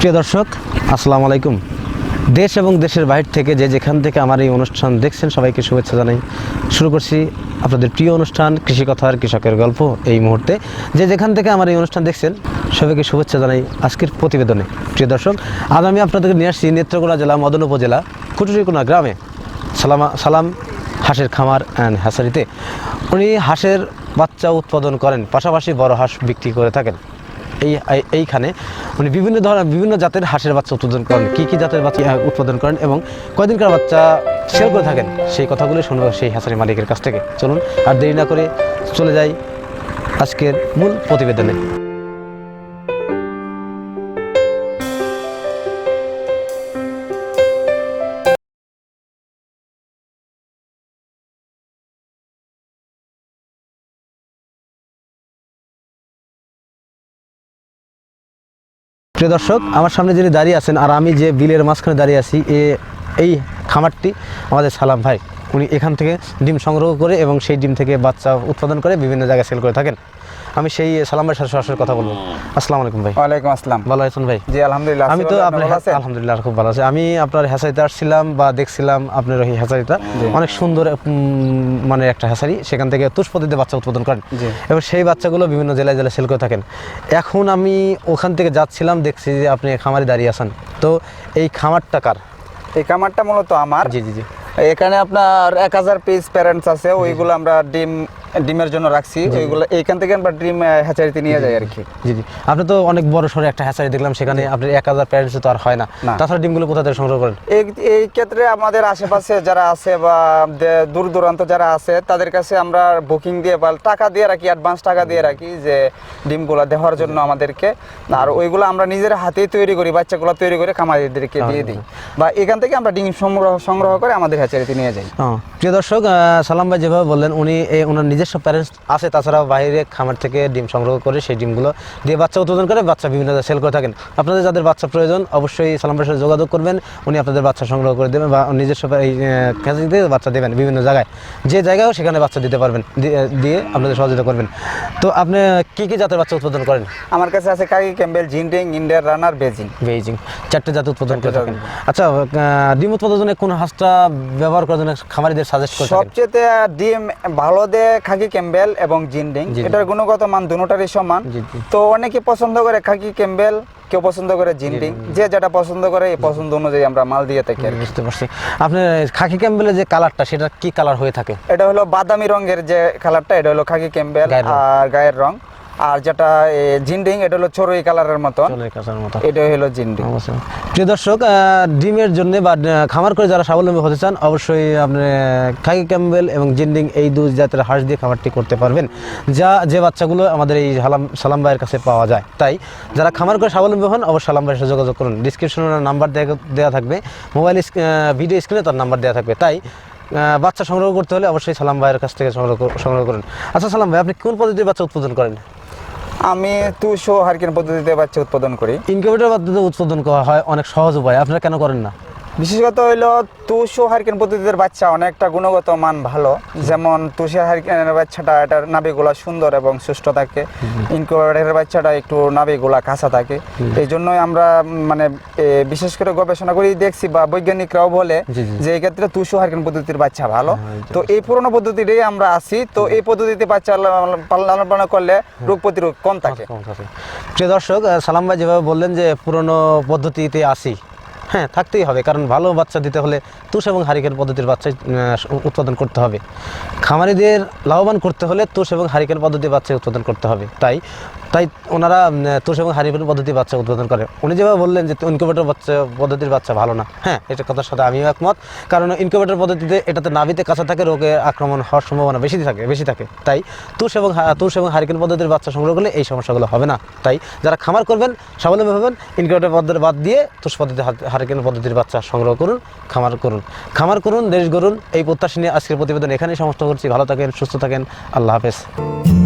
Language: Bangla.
প্রিয় দর্শক, আসসালামু আলাইকুম। দেশ এবং দেশের বাইরে থেকে যে যেখান থেকে আমার এই অনুষ্ঠান দেখছেন, সবাইকে শুভেচ্ছা জানাই। শুরু করছি আপনাদের প্রিয় অনুষ্ঠান, কৃষি কথার কৃষকের গল্প এই মুহূর্তে। যে যেখান থেকে আমার এই অনুষ্ঠান দেখছেন, সবাইকে শুভেচ্ছা জানাই আজকের প্রতিবেদনে। প্রিয় দর্শক, আজ আমি আপনাদেরকে নিয়ে আসছি নেত্রকোনা জেলা, মদন উপজেলা কুটুরিকোনা গ্রামে। সালামা, সালাম, হাঁসের খামার অ্যান্ড হ্যাসারিতে উনি হাঁসের বাচ্চা উৎপাদন করেন, পাশাপাশি বড় হাঁস বিক্রি করে থাকেন। এই, এই- এইখানে উনি বিভিন্ন ধরনের, বিভিন্ন জাতের হাঁসের বাচ্চা উৎপাদন করেন। কী কী জাতের বাচ্চা উৎপাদন করেন এবং কয়দিনকার বাচ্চা সেল করে থাকেন? সেই কথাগুলো শুনব সেই হাঁসারি মালিকের কাছ থেকে। চলুন, আর দেরি না করে চলে যাই আজকের মূল প্রতিবেদনে। প্রিয় দর্শক, আমার সামনে যিনি দাঁড়িয়ে আছেন আর আমি যে বিলের মাঝখানে দাঁড়িয়ে আছি, এ, এই খামারটি আমাদের সালাম ভাই। উনি এখান থেকে ডিম সংগ্রহ করে এবং সেই ডিম থেকে বাচ্চা উৎপাদন করে বিভিন্ন জায়গায় সেল করে থাকেন। আমি সেই সালাম ভাইয়ের সাথে সরাসরি কথা বলব। আসসালামু আলাইকুম ভাই। ওয়ালাইকুম আসসালাম। ভালো আছেন ভাই? জি আলহামদুলিল্লাহ আমি তো আপনার ভালো আলহামদুলিল্লাহ খুব ভালো আছে। আমি আপনার হ্যাসারিতে আসছিলাম বা দেখছিলাম আপনার ওই হ্যাসারিটা অনেক সুন্দর মানে একটা হেসারি সেখান থেকে তুষ পদ্ধতিতে বাচ্চা উৎপাদন করেন। জি। এবং সেই বাচ্চাগুলো বিভিন্ন জেলায় জেলায় সেল করে থাকেন। এখন আমি ওখান থেকে যাচ্ছিলাম দেখছি যে আপনি খামারে দাঁড়িয়ে আছেন। তো এই খামারটা কার? এই খামারটা মূলত আমার। জি জি জি। এখানে আপনার এক হাজার পিস প্যারেন্টস আছে। ওইগুলো আমরা ডিম ডিমের জন্য রাখছি ওইগুলো এইখান থেকে আমরা ডিম হ্যাচারিতে নিয়ে যাই আর কি। জি জি। আপনি তো অনেক বড় সড়ো একটা হ্যাচারি দেখলাম সেখানে আপনার এক হাজার প্যারেন্টস তো আর হয় না। তাছাড়া ডিমগুলো কোথা থেকে সংগ্রহ করেন? এই ক্ষেত্রে আমাদের আশেপাশে যারা আছে বা দূর দূরান্ত যারা আছে তাদের কাছে আমরা বুকিং দিয়ে বা টাকা দিয়ে রাখি অ্যাডভান্স টাকা দিয়ে রাখি যে ডিমগুলো দেওয়ার জন্য আমাদেরকে। আর ওইগুলো আমরা নিজের হাতেই তৈরি করি বাচ্চাগুলো তৈরি করে খামারিদেরকে দিয়ে দিই। বা এখান থেকে আমরা ডিম সংগ্রহ সংগ্রহ করে আমাদের হ্যাচারিতে নিয়ে যাই। ও, প্রিয় দর্শক সালাম ভাই যেভাবে বললেন উনি এই ওনার নিজস্ব প্যারেন্টস আছে তাছাড়া বাইরে খামার থেকে ডিম সংগ্রহ করে সেই ডিমগুলো দিয়ে বাচ্চা উৎপাদন করে বাচ্চা বিভিন্ন জায়গায় সেল করে থাকেন। আপনাদের যাদের বাচ্চা প্রয়োজন অবশ্যই সালাম সাথে যোগাযোগ করবেন উনি আপনাদের বাচ্চা সংগ্রহ করে দেবেন বা নিজস্ব খেতে বাচ্চা দেবেন বিভিন্ন জায়গায়। যে জায়গায় সেখানে বাচ্চা দিতে পারবেন দিয়ে আপনাদের সহযোগিতা করবেন। তো আপনি কী কী জাতের বাচ্চা উৎপাদন করেন? আমার কাছে আছে কাকি ক্যাম্বেল জিন্ডিং ইন্ডিয়ার রানার বেজিং বেইজিং চারটে জাত উৎপাদন করে থাকেন। আচ্ছা ডিম উৎপাদনে কোন হাঁসটা ব্যবহার করার জন্য খামারিদের সাজেস্ট করে সবচেয়ে ডিম ভালো দেয় খাকি ক্যাম্বেল এবং জিনডিং। এটার গুণগত মান দুটারই সমান। তো অনেকে পছন্দ করে খাকি ক্যাম্বেল কেউ পছন্দ করে জিনডিং। যে যেটা পছন্দ করে এই পছন্দ অনুযায়ী আমরা মাল দিয়ে থাকি। বুঝতে পারছি। আপনার খাকি ক্যাম্বেলের যে কালারটা সেটা কি কালার হয়ে থাকে? এটা হলো বাদামি রঙের যে কালারটা এটা হলো খাকি ক্যাম্বেল আর গায়ের রং। আর যেটা জিন্ডিং এটা হলো চড়ুই কালারের মতো এটা হলো জিন্ডিং প্রিয় দর্শক ডিমের জন্য বা খামার করে যারা স্বাবলম্বী হতে চান অবশ্যই আপনি খাকি ক্যাম্বেল এবং জিন্ডিং এই দুই জাতের হাঁস দিয়ে খামারটি করতে পারবেন। যা যে বাচ্চাগুলো আমাদের এই সালাম সালাম ভাইয়ের কাছে পাওয়া যায়। তাই যারা খামার করে স্বাবলম্বী হন অবশ্যই সালাম ভাইয়ের সাথে যোগাযোগ করুন। ডিসক্রিপশনে নাম্বার দেওয়া থাকবে। মোবাইল ভিডিও স্ক্রিনে তার নাম্বার দেওয়া থাকবে। তাই বাচ্চা সংগ্রহ করতে হলে অবশ্যই সালাম ভাইয়ের কাছ থেকে সংগ্রহ সংগ্রহ করুন। আচ্ছা সালাম ভাই আপনি কোন পদ্ধতির বাচ্চা উৎপাদন করেন? আমি তুষো হারকেন পদ্ধতিতে বাচ্চা উৎপাদন করি। ইনকিউবেটর পদ্ধতিতে উৎপাদন করা হয় অনেক সহজ উপায়, আপনারা কেন করেন না? বিশেষত হইল তুষো হারকেন পদ্ধতির বাচ্চা অনেকটা গুণগত মান ভালো। যেমন তুষার হারকেনের বাচ্চাটা এটার নাবিগুলা সুন্দর এবং সুস্থ থাকে। ইনকিউবেটরের বাচ্চাটা একটু নাবিগুলা কাঁচা থাকে। এই জন্যই আমরা মানে বিশেষ করে গবেষণা করি দেখছি বা বৈজ্ঞানিকরাও বলে। যে এই ক্ষেত্রে তুষো হারকেন পদ্ধতির বাচ্চা ভালো। হ্যাঁ, তো এই পুরোনো পদ্ধতিটাই আমরা আছি। তো এই পদ্ধতিতে বাচ্চা লালন পালন করলে রোগ প্রতিরোধ কম থাকে। প্রিয় দর্শক সালাম ভাই যেভাবে বললেন যে পুরনো পদ্ধতিতে আসি হ্যাঁ থাকতেই হবে। কারণ ভালো বাচ্চা দিতে হলে তুষ এবং হারিকেন পদ্ধতির বাচ্চা উৎপাদন করতে হবে। খামারিদের লাভবান করতে হলে তুষ এবং হারিকেন পদ্ধতির বাচ্চা উৎপাদন করতে হবে। তাই তাই ওনারা তুষ এবং হারিকেন পদ্ধতির বাচ্চা উৎপাদন করে। উনি যেভাবে বললেন যে ইনকিউবেটর বাচ্চা, পদ্ধতির বাচ্চা ভালো না। হ্যাঁ এটা কথার সাথে আমিও একমত। কারণ ইনকিউবেটর পদ্ধতিতে এটাতে নাভিতে কাঁচা থাকে, রোগে আক্রমণ হওয়ার সম্ভাবনা বেশি থাকে বেশি থাকে। তাই তুষ এবং তুষ এবং হারিকেন পদ্ধতির বাচ্চা সংগ্রহ করলে এই সমস্যাগুলো হবে না। তাই যারা খামার করবেন, স্বাবলম্বী হবেন, ইনকিউবেটর পদ্ধতি বাদ দিয়ে তুষ পদ্ধতি হারিকেন পদ্ধতির বাচ্চা সংগ্রহ করুন, খামার করুন। খামার করুন, দেশ গড়ুন, এই প্রত্যাশা নিয়ে আজকের প্রতিবেদন এখানেই সমাপ্ত করছি। ভালো থাকেন, সুস্থ থাকেন, আল্লাহ হাফেজ।